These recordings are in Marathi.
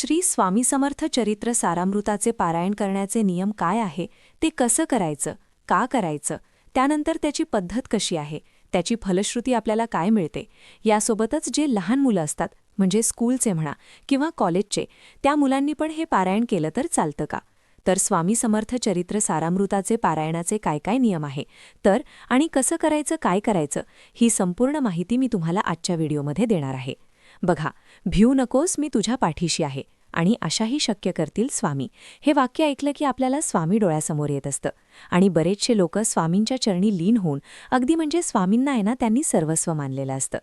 श्री स्वामी समर्थ चरित्र सारामृताचे पारायण करण्याचे नियम काय आहे? ते कसं करायचं? का करायचं? त्यानंतर त्याची पद्धत कशी आहे? त्याची फलश्रुती आपल्याला काय मिळते? यासोबतच जे लहान मुलं असतात म्हणजे स्कूलचे म्हणा किंवा कॉलेजचे त्या मुलांनी पण हे पारायण केलं तर चालतं का? तर स्वामी समर्थ चरित्र सारामृताचे पारायणाचे काय काय नियम आहे? तर आणि कसं करायचं काय करायचं? ही संपूर्ण माहिती मी तुम्हाला आजच्या व्हिडिओमध्ये देणार आहे. बघा भिऊ नकोस मी तुझ्या पाठीशी आहे. आणि अशाही शक्य करतील स्वामी. हे वाक्य ऐकलं की आपल्याला स्वामी डोळ्यासमोर येत असतं. आणि बरेचसे लोक स्वामींच्या चरणी लीन होऊन अगदी म्हणजे स्वामींना आहे ना त्यांनी सर्वस्व मानलेलं असतं.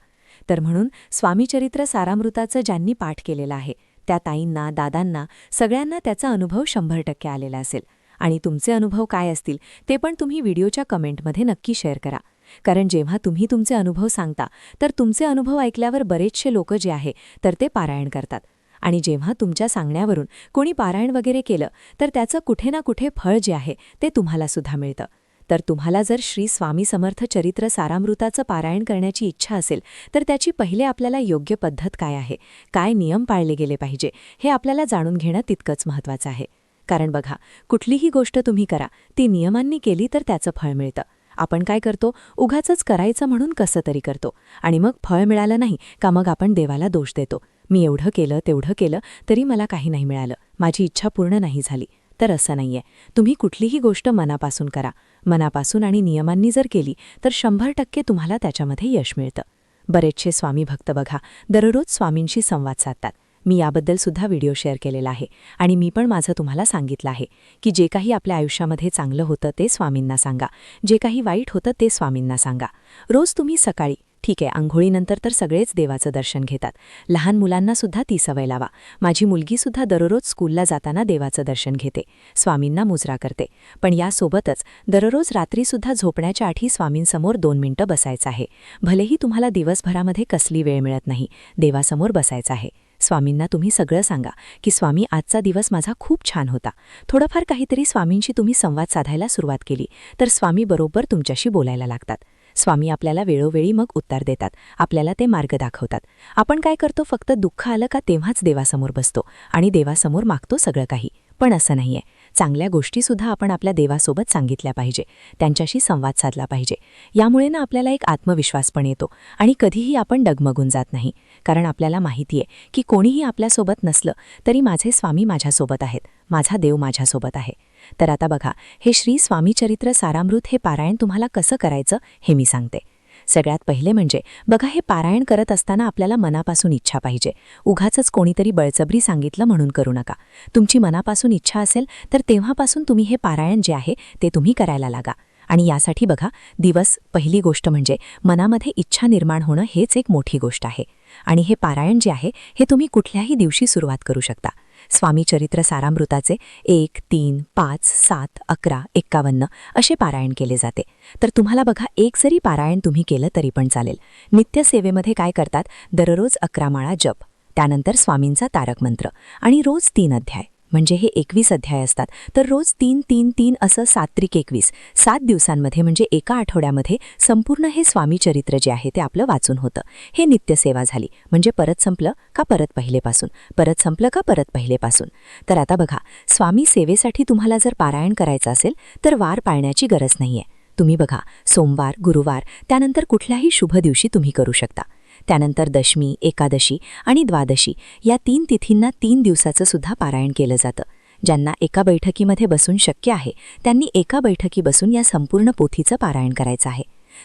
तर म्हणून स्वामीचरित्र सारामृताचं ज्यांनी पाठ केलेलं आहे त्या ताईंना दादांना सगळ्यांना त्याचा अनुभव शंभर टक्के आलेला असेल. आणि तुमचे अनुभव काय असतील ते पण तुम्ही व्हिडिओच्या कमेंटमध्ये नक्की शेअर करा. कारण जेव्हा तुम्ही तुमचे अनुभव सांगता तर तुमचे अनुभव ऐकल्यावर बरेचसे लोक जे आहे तर ते पारायण करतात. आणि जेव्हा तुमच्या सांगण्यावरून कोणी पारायण वगैरे केलं तर त्याचं कुठे ना कुठे फळ जे आहे ते तुम्हाला सुद्धा मिळतं. तर तुम्हाला जर श्री स्वामी समर्थ चरित्र सारामृताचं पारायण करण्याची इच्छा असेल तर त्याची पहिले आपल्याला योग्य पद्धत काय आहे? काय नियम पाळले गेले पाहिजे? हे आपल्याला जाणून घेणं तितकंच महत्त्वाचं आहे. कारण बघा कुठलीही गोष्ट तुम्ही करा ती नियमांनी केली तर त्याचं फळ मिळतं. आपण काय करतो? उगाचच करायचं म्हणून कसं तरी करतो. आणि मग फळ मिळालं नाही का मग आपण देवाला दोष देतो. मी एवढं केलं तेवढं केलं तरी मला काही नाही मिळालं. माझी इच्छा पूर्ण नाही झाली. तर असं नाहीये. तुम्ही कुठलीही गोष्ट मनापासून करा. मनापासून आणि नियमांनी जर केली तर शंभर टक्के तुम्हाला त्याच्यामध्ये यश मिळतं. बरेचसे स्वामी भक्त बघा दररोज स्वामींशी संवाद साधतात. मी याबद्दल सुद्धा व्हिडिओ शेअर केलेला आहे. आणि मी पण माझं तुम्हाला सांगितलं आहे की जे काही आपल्या आयुष्यामध्ये चांगलं होतं ते स्वामींना सांगा. जे काही वाईट होतं ते स्वामींना सांगा. रोज तुम्ही सकाळी ठीक आहे आंघोळीनंतर तर सगळेच देवाचं दर्शन घेतात. लहान मुलांना सुद्धा ती सवय लावा. माझी मुलगीसुद्धा दररोज स्कूलला जाताना देवाचं दर्शन घेते. स्वामींना मुजरा करते. पण यासोबतच दररोज रात्रीसुद्धा झोपण्याच्या आठी स्वामींसमोर दोन मिनिटं बसायचं आहे. भलेही तुम्हाला दिवसभरामध्ये कसली वेळ मिळत नाही देवासमोर बसायचं आहे. स्वामींना तुम्ही सगळं सांगा की स्वामी आजचा दिवस माझा खूप छान होता. थोडंफार काहीतरी स्वामींशी तुम्ही संवाद साधायला सुरुवात केली तर स्वामी बरोबर तुमच्याशी बोलायला लागतात. स्वामी आपल्याला वेळोवेळी मग उत्तर देतात आपल्याला ते मार्ग दाखवतात. आपण काय करतो फक्त दुःख आलं का तेव्हाच देवासमोर बसतो आणि देवासमोर मागतो सगळं काही. पण असं नाहीये. चांगल्या गोष्टीसुद्धा आपण आपल्या देवासोबत सांगितल्या पाहिजे त्यांच्याशी संवाद साधला पाहिजे. यामुळे ना आपल्याला एक आत्मविश्वास पण येतो आणि कधीही आपण डगमगून जात नाही. कारण आपल्याला माहिती आहे की कोणीही आपल्यासोबत नसलं तरी माझे स्वामी माझ्यासोबत आहेत माझा देव माझ्यासोबत आहे. तर आता बघा हे श्री स्वामीचरित्र सारामृत हे पारायण तुम्हाला कसं करायचं हे मी सांगते. सगळ्यात पहिले म्हणजे बघा हे पारायण करत असताना आपल्याला मनापासून इच्छा पाहिजे. उघाचच कोणीतरी बळजबरी सांगितलं म्हणून करू नका. तुमची मनापासून इच्छा असेल तर तेव्हापासून तुम्ही हे पारायण जे आहे ते तुम्ही करायला लागा. आणि यासाठी बघा दिवस पहिली गोष्ट म्हणजे मनामध्ये इच्छा निर्माण होणं हेच एक मोठी गोष्ट आहे. आणि हे पारायण जे आहे हे तुम्ही कुठल्याही दिवशी सुरुवात करू शकता. स्वामी चरित्र सारामृताचे एक तीन पाच सात अकरा एक्कावन्न असे पारायण केले जाते. तर तुम्हाला बघा एक जरी पारायण तुम्ही केलं तरी पण चालेल. नित्यसेवेमध्ये काय करतात? दररोज अकरा माळा जप त्यानंतर स्वामींचा तारक मंत्र आणि रोज तीन अध्याय. म्हणजे हे एकवीस अध्याय असतात. तर रोज तीन तीन तीन असं सात्रिक एकवीस. सात दिवसांमध्ये म्हणजे एका आठवड्यामध्ये संपूर्ण हे स्वामी चरित्र जे आहे ते आपलं वाचून होतं. हे नित्यसेवा झाली. म्हणजे परत संपलं का परत पहिलेपासून? परत संपलं का परत पहिलेपासून? तर आता बघा स्वामी सेवेसाठी तुम्हाला जर पारायण करायचं असेल तर वार पाळण्याची गरज नाहीये. तुम्ही बघा सोमवार गुरुवार त्यानंतर कुठल्याही शुभ दिवशी तुम्ही करू शकता. त्यानंतर दशमी एकादशी आणि द्वादशी या तीन तिथींना तीन दिवसाचं सुद्धा पारायण केलं जातं. ज्यांना एका बैठकीमध्ये बसून शक्य आहे त्यांनी एका बैठकी बसून या संपूर्ण पोथीचं पारायण करायचं आहे.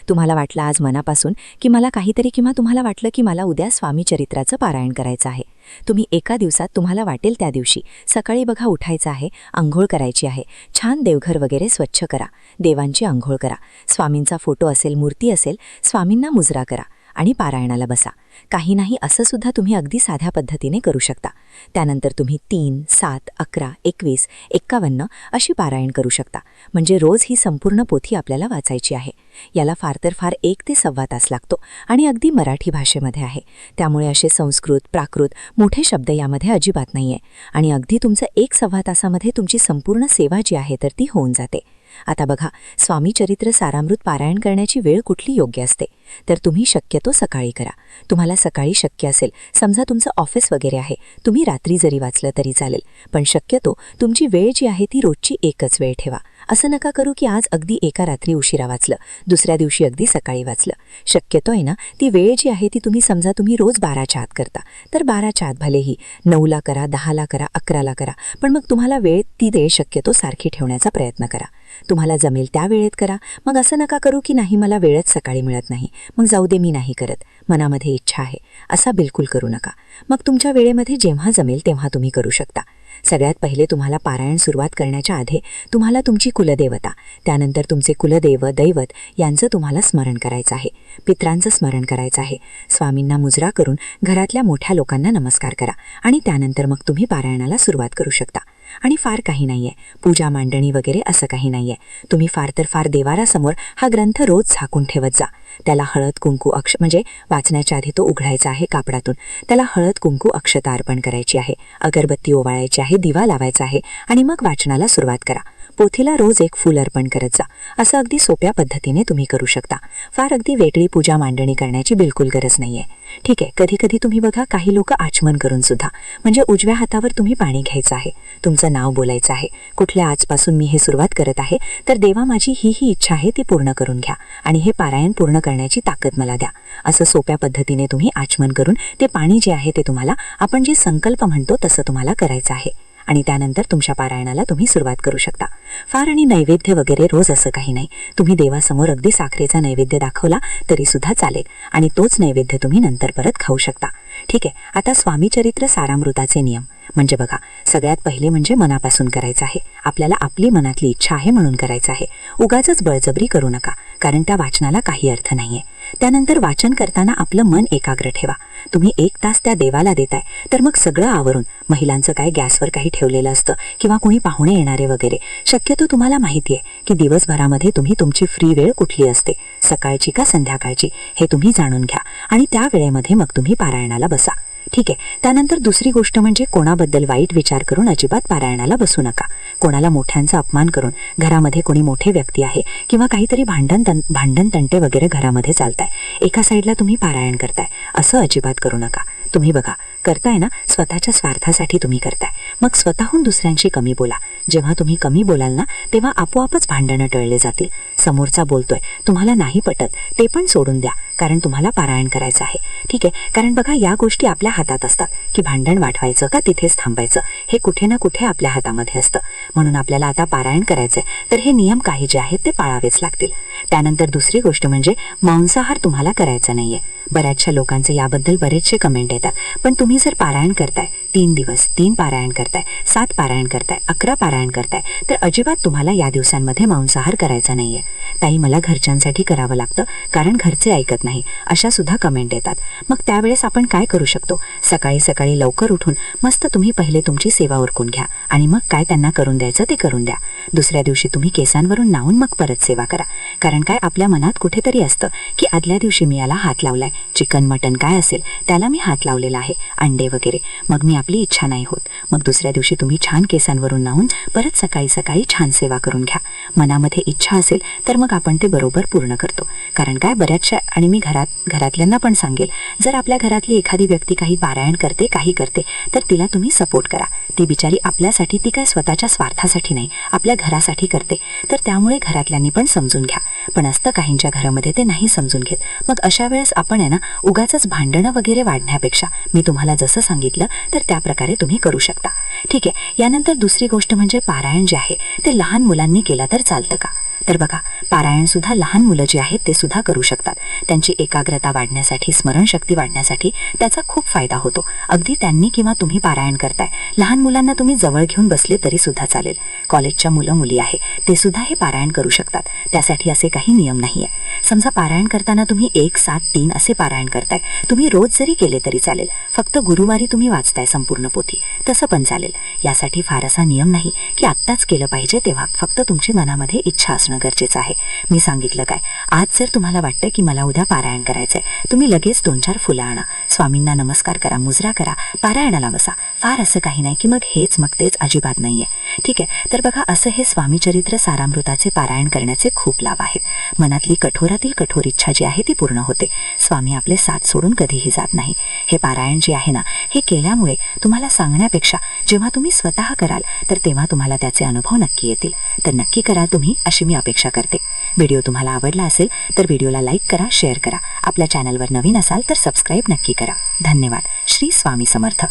तुम्हाला वाटलं आज मनापासून की मला काहीतरी किंवा तुम्हाला वाटलं की मला उद्या स्वामी चरित्राचं पारायण करायचं आहे. तुम्ही एका दिवसात तुम्हाला वाटेल त्या दिवशी सकाळी बघा उठायचं आहे आंघोळ करायची आहे छान देवघर वगैरे स्वच्छ करा देवांची आंघोळ करा स्वामींचा फोटो असेल मूर्ती असेल स्वामींना मुजरा करा. आणि पारायणाला बसा. काही नाही असं सुद्धा तुम्ही अगदी साध्या पद्धतीने करू शकता. त्यानंतर तुम्ही तीन सात अकरा एकवीस एक्कावन्न अशी पारायण करू शकता. म्हणजे रोज ही संपूर्ण पोथी आपल्याला वाचायची आहे. याला फार तर फार एक ते सव्वा तास लागतो आणि अगदी मराठी भाषेमध्ये आहे. त्यामुळे असे संस्कृत प्राकृत मोठे शब्द यामध्ये अजिबात नाही आहे आणि अगदी तुमचं एक सव्वा तासामध्ये तुमची संपूर्ण सेवा जी आहे तर ती होऊन जाते. आता बघा स्वामी चरित्र सारामृत पारायण करण्याची वेळ कुठली योग्य असते? तर तुम्ही शक्यतो सकाळी करा. तुम्हाला सकाळी शक्य असेल समजा तुमचं ऑफिस वगैरे आहे तुम्ही रात्री जरी वाचलं तरी चालेल पण शक्यतो तुमची वेळ जी आहे ती रोजची एकच वेळ ठेवा. असं नका करू की आज अगदी एका रात्री उशिरा वाचलं दुसऱ्या दिवशी अगदी सकाळी वाचलं. शक्यतो आहे ना ती वेळ जी आहे ती तुम्ही समजा तुम्ही रोज बाराच्या आत करता. तर बाराच्या आत भलेही नऊला करा दहाला करा अकराला करा पण मग तुम्हाला वेळ ती वेळ शक्यतो सारखी ठेवण्याचा प्रयत्न करा. तुम्हाला जमेल त्या वेळेत करा. मग असं नका करू की नाही मला वेळच सकाळी मिळत नाही. मग जाऊ दे मी नाही करत. मनामध्ये इच्छा आहे. असा बिलकुल करू नका. मग तुमच्या वेळेमध्ये जेव्हा जमेल तेव्हा तुम्ही करू शकता. सगळ्यात पहिले तुम्हाला पारायण सुरुवात करण्याच्या आधी तुम्हाला तुमची कुलदेवता त्यानंतर तुमचे कुलदेव दैवत यांचं तुम्हाला स्मरण करायचं आहे. पित्रांचं स्मरण करायचं आहे. स्वामींना मुजरा करून घरातल्या मोठ्या लोकांना नमस्कार करा आणि त्यानंतर मग तुम्ही पारायणाला सुरुवात करू शकता. आणि फार काही नाही आहे पूजा मांडणी वगैरे असं काही नाही आहे तुम्ही फार तर फार देवारासमोर हा ग्रंथ रोज झाकून ठेवत जा. त्याला हळद कुंकू अक्ष म्हणजे वाचण्याच्या आधी तो उघडायचा आहे कापडातून. त्याला हळद कुंकू अक्षता अर्पण करायची आहे. अगरबत्ती ओवाळायची आहे दिवा लावायचा आहे आणि मग वाचनाला सुरुवात करा. पोथीला रोज एक फूल अर्पण करत जा. असं अगदी सोप्या पद्धतीने तुम्ही करू शकता. फार अगदी वेगळी पूजा मांडणी करण्याची बिलकुल गरज नाही आहे ठीक आहे कधी कधी तुम्ही बघा काही लोक आचमन करून सुद्धा म्हणजे उजव्या हातावर तुम्ही पाणी घ्यायचं आहे. तुमचं नाव बोलायचं आहे. कुठल्या आजपासून मी हे सुरुवात करत आहे तर देवा माझी ही ही इच्छा आहे ती पूर्ण करून घ्या आणि हे पारायण पूर्ण करण्याची ताकद मला द्या. असं सोप्या पद्धतीने तुम्ही आचमन करून ते पाणी जे आहे ते तुम्हाला आपण जे संकल्प म्हणतो तसं तुम्हाला करायचं आहे. आणि त्यानंतर तुमच्या पारायणाला तुम्ही सुरुवात करू शकता. फार आणि नैवेद्य वगैरे रोज असं काही नाही. तुम्ही देवासमोर अगदी साखरेचा नैवेद्य दाखवला तरी सुद्धा चालेल आणि तोच नैवेद्य तुम्ही नंतर परत खाऊ शकता. ठीक आहे आता स्वामी चरित्र सारामृताचे नियम. म्हणजे बघा सगळ्यात पहिले म्हणजे मनापासून करायचं आहे. आपल्याला आपली मनातली इच्छा आहे म्हणून करायचं आहे. उगाच बळजबरी करू नका कारण त्या वाचनाला काही अर्थ नाहीये. त्यानंतर वाचन करताना आपलं मन एकाग्र ठेवा. तुम्ही एक तास त्या देवाला देताय तर मग सगळं आवरून महिलांचं काय गॅसवर काही ठेवलेलं असतं किंवा कुणी पाहुणे येणारे वगैरे शक्यतो तुम्हाला माहिती आहे की दिवसभरामध्ये तुम्ही तुमची फ्री वेळ कुठली असते सकाळची का संध्याकाळची हे तुम्ही जाणून घ्या आणि त्या वेळेमध्ये मग तुम्ही पारायणाला बसा. ठीक आहे. त्यानंतर दुसरी गोष्ट म्हणजे कोणाबद्दल वाईट विचार करून अजिबात पारायणाला बसू नका. कोणाला मोठ्यांचा अपमान करून घरामध्ये कोणी मोठे व्यक्ती आहे किंवा काहीतरी भांडण तन भांडण तंटे वगैरे घरामध्ये चालताय. एका साईडला तुम्ही पारायण करताय. असं अजिबात करू नका. तुम्ही बघा करताय ना? स्वतःच्या स्वार्थासाठी तुम्ही करताय. मग स्वतःहून दुसऱ्यांशी कमी बोला. जेव्हा तुम्ही कमी बोलाल ना तेव्हा आपोआपच भांडणं टळले जातील. समोरचा बोलतोय तुम्हाला नाही पटत ते पण सोडून द्या कारण तुम्हाला पारायण करायचं आहे. ठीक आहे? कारण बघा या गोष्टी आपल्या हातात असतात. की भांडण वाढवायचं का तिथेच थांबायचं? हे कुठे ना कुठे आपल्या हातामध्ये असतं. म्हणून आपल्याला आता पारायण करायचंय. तर हे नियम काही जे आहेत ते पाळावेच लागतील. त्यानंतर दुसरी गोष्ट म्हणजे मांसाहार तुम्हाला करायचा नाहीये. बऱ्याचशा लोकांचे याबद्दल बरेचसे कमेंट आहेत. येतात पण तुम्ही जर पारायण करताय तीन दिवस तीन पारायण करताय सात पारायण करताय अकरा पारायण करताय तर अजिबात तुम्हाला या दिवसांमध्ये मांसाहार करायचा नाहीये. ताई मला घरच्यांसाठी करावं लागतं कारण घरचे ऐकत नाही अशा सुद्धा कमेंट येतात. मग त्यावेळेस आपण काय करू शकतो? सकाळी सकाळी लवकर उठून मस्त तुम्ही पहिले तुमची सेवा उरकून घ्या आणि मग काय त्यांना करून द्यायचं ते करून द्या. दुसऱ्या दिवशी तुम्ही केसांवरून नावून मग परत सेवा करा. कारण काय? आपल्या मनात कुठेतरी असतं की आदल्या दिवशी मी याला हात लावलाय. चिकन मटन काय असेल त्याला मी हात लावलेला आहे अंडे वगैरे. मग मी आपली इच्छा नाही होत. मग दुसऱ्या दिवशी तुम्ही छान केसांवरून नाहून परत सकाळी सकाळी छान सेवा करून घ्या. मनामध्ये इच्छा असेल तर मग आपण ते बरोबर पूर्ण करतो. कारण काय बऱ्याचशा आणि मी घरात घरातल्यांना पण सांगेल जर आपल्या घरातली एखादी व्यक्ती काही पारायण करते काही करते तर तिला तुम्ही सपोर्ट करा. ती बिचारी आपल्यासाठी ती काय स्वतःच्या स्वार्थासाठी नाही आपल्या घरासाठी करते. तर त्यामुळे घरातल्यांनी पण समजून घ्या. पण असतं काहींच्या घरामध्ये ते नाही समजून घेत. मग अशा वेळेस आपण आहे ना उगाच भांडणं वगैरे वाढण्यापेक्षा मी तुम्हाला जसं सांगितलं तर त्या प्रकारे तुम्ही करू शकता. ठीक आहे यानंतर दुसरी गोष्ट म्हणजे पारायण जे आहे ते लहान मुलांनी केलं तर चालतं का? तर बघा पारायण सुद्धा लहान मुलं जी आहेत ते सुद्धा करू शकतात. त्यांची एकाग्रता वाढण्यासाठी स्मरणशक्ती वाढण्यासाठी त्याचा खूप फायदा होतो. अगदी त्यांनी किंवा तुम्ही पारायण करताय. लहान मुलांना तुम्ही जवळ घेऊन बसले तरी सुद्धा चालेल. कॉलेजच्या मुलं मुली आहे ते सुद्धा हे पारायण करू शकतात. त्यासाठी असे काही नियम नाही आहे समजा पारायण करताना तुम्ही एक सात तीन असे पारायण करताय. तुम्ही रोज जरी केले तरी चालेल. फक्त गुरुवारी तुम्ही वाचताय संपूर्ण पोथी. तसं पण चालेल. यासाठी फार असा नियम नाही की आत्ताच केलं पाहिजे तेव्हा. फक्त तुमची मनामध्ये इच्छा असणं गरजेचं आहे. मी सांगितलं काय? आज जर तुम्हाला वाटतं की मला उद्या पारायण करायचंय तुम्ही लगेच दोन चार फुलं आणा. स्वामींना नमस्कार करा मुजरा करा पारायणाला बसा. फार असं काही नाही की मग हेच मग तेच अजिबात नाहीये. ठीक आहे. तर बघा असं हे स्वामी चरित्र सारामृताचे पारायण करण्याचे खूप लाभ आहेत. मनातली कठोरातील कठोर इच्छा जी आहे ती पूर्ण होते. स्वामी आपले साथ सोडून कधीही जात नाही. हे पारायण जे आहे ना हे केल्यामुळे तुम्हाला सांगण्यापेक्षा जेव्हा तुम्ही स्वतः कराल तर तेव्हा तुम्हाला त्याचे अनुभव नक्की येतील. तर नक्की करा तुम्ही अशी मी अपेक्षा करते. व्हिडिओ तुम्हाला आवडला असेल तर व्हिडिओला लाईक करा शेअर करा. आपल्या चॅनलवर नवीन असाल तर सबस्क्राईब नक्की करा. धन्यवाद. श्री स्वामी समर्थ.